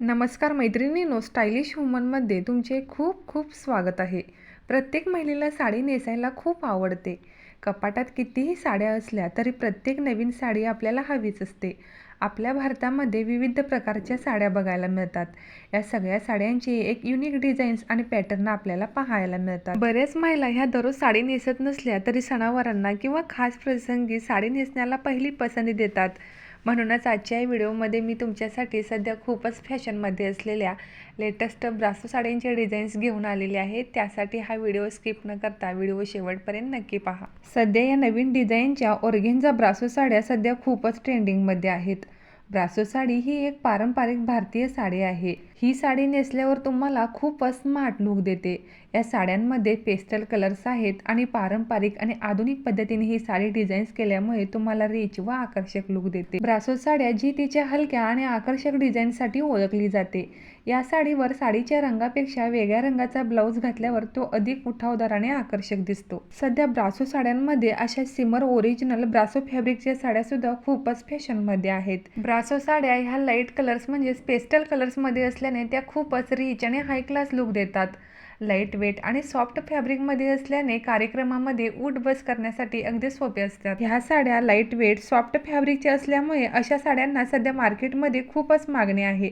नमस्कार मैत्रिणीनो स्टायलिश वुमनमध्ये तुमचे खूप खूप स्वागत आहे. प्रत्येक महिलेला साडी नेसायला खूप आवडते. कपाटात कितीही साड्या असल्या तरी प्रत्येक नवीन साडी आपल्याला हवीच असते. आपल्या भारतामध्ये विविध प्रकारच्या साड्या बघायला मिळतात. या सगळ्या साड्यांची एक युनिक डिझाईन्स आणि पॅटर्न आपल्याला पाहायला मिळतात. बऱ्याच महिला ह्या दररोज साडी नेसत नसल्या तरी सणावारांना किंवा खास प्रसंगी साडी नेसण्याला पहिली पसंती देतात. म्हणूनच आजच्या या व्हिडिओमध्ये मी तुमच्यासाठी सध्या खूपच फॅशनमध्ये असलेल्या लेटेस्ट ब्रासो साड्यांचे डिझाईन्स घेऊन आलेले आहे त्यासाठी हा व्हिडिओ स्किप न करता व्हिडिओ शेवटपर्यंत नक्की पहा. सध्या या नवीन डिझाईनच्या ओरगेन्झा ब्रासो साड्या सध्या खूपच ट्रेंडिंगमध्ये आहेत. ब्रासो साडी ही एक पारंपरिक भारतीय साडी आहे. ही साडी नेसल्यावर तुम्हाला खूपच स्मार्ट लुक देते. या साड्यांमध्ये पेस्टल कलर्स आहेत आणि पारंपरिक आणि आधुनिक पद्धतीने ही साडी डिझाईन्स केल्यामुळे तुम्हाला रिच व आकर्षक लुक देते. ब्रासो साड्या जी तिच्या हलक्या आणि आकर्षक डिझाईनसाठी ओळखली जाते. या साडीवर साडीच्या रंगापेक्षा वेगळ्या रंगाचा ब्लाऊज घातल्यावर तो अधिक उठावदाराने आकर्षक दिसतो. सध्या ब्रासो साड्यांमध्ये अशा सिमर ओरिजिनल ब्रासो फॅब्रिकच्या साड्या सुद्धा खूपच फॅशनमध्ये आहेत. ब्रासो साड्या ह्या लाइट कलर्स म्हणजे पेस्टल कलर्समध्ये असल्याने त्या खूपच रिच आणि हाय क्लास लुक देतात. लाइट वेट आणि सॉफ्ट फॅब्रिकमध्ये असल्याने कार्यक्रमामध्ये उठ बस करण्यासाठी अगदी सोपे असतात. ह्या साड्या लाइट वेट सॉफ्ट फॅब्रिकच्या असल्यामुळे अशा साड्यांना सध्या मार्केटमध्ये खूपच मागणी आहे.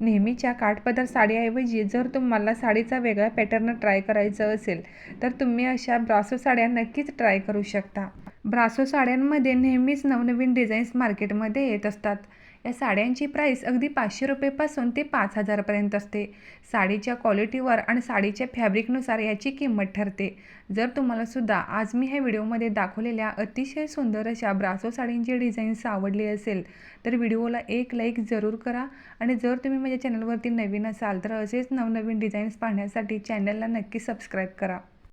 नेहमीच्या काठपदर साडीऐवजी जर तुम्हाला साडीचा वेगळा पॅटर्न ट्राय करायचं असेल तर तुम्ही अशा ब्रासो साड्या नक्कीच ट्राय करू शकता. ब्रासो साड्यांमध्ये नेहमीच नवनवीन डिझाईन्स मार्केटमध्ये येत असतात. या साड्यांची प्राईस अगदी पाचशे रुपयेपासून ते पाच हजारपर्यंत असते. साडीच्या क्वालिटीवर आणि साडीच्या फॅब्रिकनुसार याची किंमत ठरते. जर तुम्हाला सुद्धा आज मी ह्या व्हिडिओमध्ये दाखवलेल्या अतिशय सुंदर अशा ब्रासो साडींची डिझाईन्स आवडली असेल तर व्हिडिओला एक लाईक जरूर करा. आणि जर तुम्ही माझ्या चॅनलवरती नवीन असाल तर असेच नवनवीन डिझाईन्स पाहण्यासाठी चॅनलला नक्की सबस्क्राईब करा.